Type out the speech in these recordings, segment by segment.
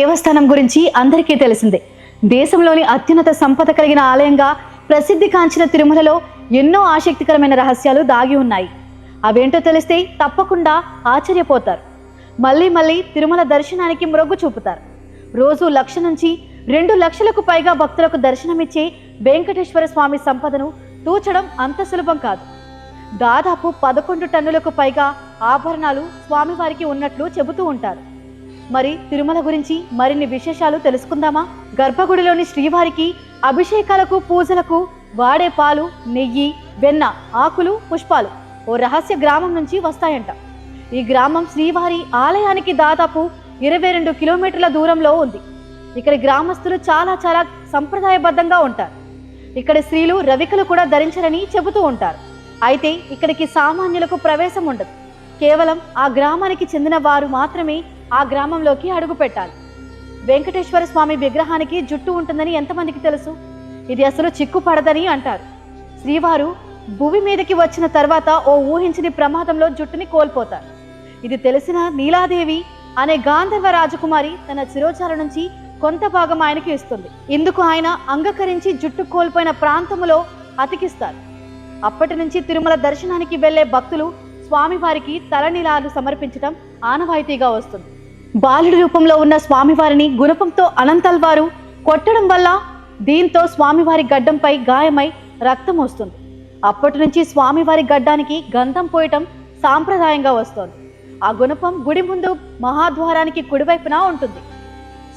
దేవస్థానం గురించి అందరికీ తెలిసిందే. దేశంలోని అత్యున్నత సంపద కలిగిన ఆలయంగా ప్రసిద్ధి కాంచిన తిరుమలలో ఎన్నో ఆసక్తికరమైన రహస్యాలు దాగి ఉన్నాయి. అవేంటో తెలిస్తే తప్పకుండా ఆశ్చర్యపోతారు. మళ్ళీ మళ్ళీ తిరుమల దర్శనానికి మొగ్గు చూపుతారు. రోజు లక్ష నుంచి రెండు లక్షలకు పైగా భక్తులకు దర్శనమిచ్చే వెంకటేశ్వర స్వామి సంపదను తూచడం అంత సులభం కాదు. దాదాపు పదకొండు టన్నులకు పైగా ఆభరణాలు స్వామివారికి ఉన్నట్లు చెబుతూ ఉంటారు. మరి తిరుమల గురించి మరిన్ని విశేషాలు తెలుసుకుందామా? గర్భగుడిలోని శ్రీవారికి అభిషేకాలకు పూజలకు వాడే పాలు నెయ్యి వెన్న ఆకులు పుష్పాలు ఓ రహస్య గ్రామం నుంచి వస్తాయంట. ఈ గ్రామం శ్రీవారి ఆలయానికి దాదాపు ఇరవై రెండు కిలోమీటర్ల దూరంలో ఉంది. ఇక్కడ గ్రామస్తులు చాలా చాలా సంప్రదాయబద్ధంగా ఉంటారు. ఇక్కడ స్త్రీలు రవికలు కూడా ధరించరని చెబుతూ ఉంటారు. అయితే ఇక్కడికి సామాన్యులకు ప్రవేశం ఉండదు. కేవలం ఆ గ్రామానికి చెందిన వారు మాత్రమే ఆ గ్రామంలోకి అడుగు పెట్టాలి. వెంకటేశ్వర స్వామి విగ్రహానికి జుట్టు ఉంటుందని ఎంతమందికి తెలుసు? ఇది అసలు చిక్కు పడదని అంటారు. శ్రీవారు భూమి మీదకి వచ్చిన తర్వాత ఓ ఊహించని ప్రమాదంలో జుట్టుని కోల్పోతారు. ఇది తెలిసిన నీలాదేవి అనే గాంధర్వ రాజకుమారి తన శిరోచాల నుంచి కొంత భాగం ఆయనకి ఇస్తుంది. ఇందుకు ఆయన అంగకరించి జుట్టు కోల్పోయిన ప్రాంతములో అతికిస్తారు. అప్పటి నుంచి తిరుమల దర్శనానికి వెళ్ళే భక్తులు స్వామివారికి తలనీలాలు సమర్పించడం ఆనవాయితీగా వస్తుంది. బాలుడి రూపంలో ఉన్న స్వామివారిని గుణపంతో అనంతల్వారు కొట్టడం వల్ల దీంతో స్వామివారి గడ్డంపై గాయమై రక్తం వస్తుంది అప్పటి నుంచి స్వామివారి గడ్డానికి గంధం పోయటం సాంప్రదాయంగా వస్తోంది. ఆ గుణపం గుడి ముందు మహాద్వారానికి కుడివైపున ఉంటుంది.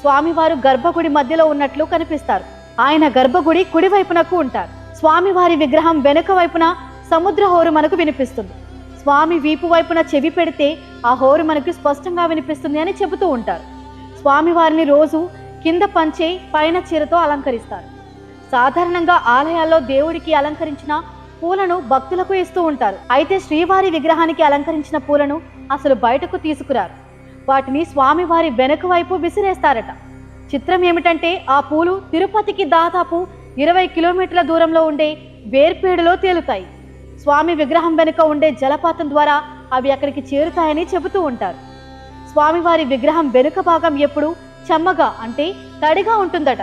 స్వామివారు గర్భగుడి మధ్యలో ఉన్నట్లు కనిపిస్తారు. ఆయన గర్భగుడి కుడివైపునకు ఉంటారు. స్వామివారి విగ్రహం వెనుక వైపున సముద్ర హోరు మనకు వినిపిస్తుంది. స్వామి వీపు వైపున చెవి పెడితే ఆ హోరు మనకు స్పష్టంగా వినిపిస్తుంది అని చెబుతూ ఉంటారు. స్వామివారిని రోజు కింద పంచే పైన చీరతో అలంకరిస్తారు. సాధారణంగా ఆలయాల్లో దేవుడికి అలంకరించిన పూలను భక్తులకు ఇస్తూ ఉంటారు. అయితే శ్రీవారి విగ్రహానికి అలంకరించిన పూలను అసలు బయటకు తీసుకురారు. వాటిని స్వామివారి వెనుక వైపు విసిరేస్తారట. చిత్రం ఏమిటంటే ఆ పూలు తిరుపతికి దాదాపు ఇరవై కిలోమీటర్ల దూరంలో ఉండే వేర్పేడులో తేలుతాయి. స్వామి విగ్రహం వెనుక ఉండే జలపాతం ద్వారా అవి అక్కడికి చేరుతాయని చెబుతూ ఉంటారు. స్వామివారి విగ్రహం వెనుక భాగం ఎప్పుడు చెమ్మగా అంటే తడిగా ఉంటుందట.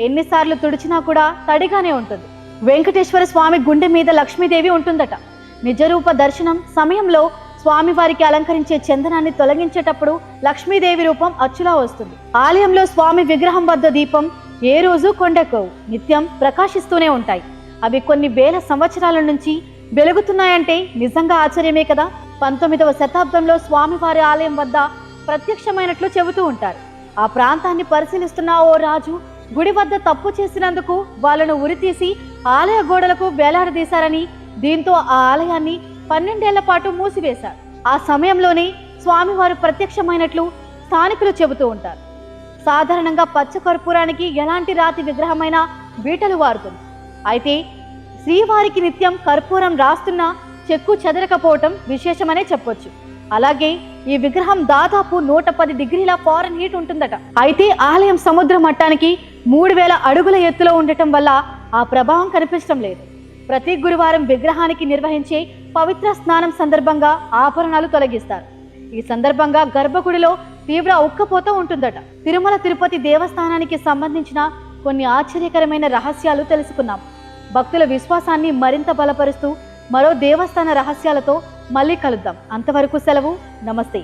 ఎన్నిసార్లు తుడిచినా కూడా తడిగానే ఉంటుంది. వెంకటేశ్వర స్వామి గుండె మీద లక్ష్మీదేవి ఉంటుందట. నిజరూప దర్శనం సమయంలో స్వామివారికి అలంకరించే చందనాన్ని తొలగించేటప్పుడు లక్ష్మీదేవి రూపం అచ్చులా వస్తుంది. ఆలయంలో స్వామి విగ్రహం వద్ద దీపం ఏ రోజు కొండెక్కవు నిత్యం ప్రకాశిస్తూనే ఉంటాయి. అవి కొన్ని వేల సంవత్సరాల నుంచి వెలుగుతున్నాయంటే నిజంగా ఆశ్చర్యమే కదా? పంతొమ్మిదవ శతాబ్దంలో స్వామివారి ఆలయం వద్ద ప్రత్యక్షమైనట్లు చెబుతూ ఉంటారు. ఆ ప్రాంతాన్ని పరిశీలిస్తున్న ఓ రాజు గుడి వద్ద తప్పు చేసినందుకు వాళ్ళను ఉరితీసి ఆలయ గోడలకు వేలాడదీశారని దీంతో ఆ ఆలయాన్ని పన్నెండేళ్ళ పాటు మూసివేశారు. ఆ సమయంలోనే స్వామివారు ప్రత్యక్షమైనట్లు స్థానికులు చెబుతూ ఉంటారు. సాధారణంగా పచ్చ కర్పూరానికి ఎలాంటి రాతి విగ్రహమైన బీటలు వారుతుంది. అయితే శ్రీవారికి నిత్యం కర్పూరం రాస్తున్నా చెక్కు చెదరకపోవటం విశేషమనే చెప్పొచ్చు. అలాగే ఈ విగ్రహం దాదాపు నూట పది డిగ్రీల ఫారెన్ హీట్ ఉంటుందట. అయితే ఆలయం సముద్ర మట్టానికి మూడు వేల అడుగుల ఎత్తులో ఉండటం వల్ల ఆ ప్రభావం కనిపించడం లేదు. ప్రతి గురువారం విగ్రహానికి నిర్వహించే పవిత్ర స్నానం సందర్భంగా ఆభరణాలు తొలగిస్తారు. ఈ సందర్భంగా గర్భగుడిలో తీవ్ర ఉక్కపోత ఉంటుందట. తిరుమల తిరుపతి దేవస్థానానికి సంబంధించిన కొన్ని ఆశ్చర్యకరమైన రహస్యాలు తెలుసుకున్నాం. భక్తుల విశ్వాసాన్ని మరింత బలపరుస్తూ మరో దేవస్థాన రహస్యాలతో మళ్ళీ కలుద్దాం. అంతవరకు సెలవు. నమస్తే.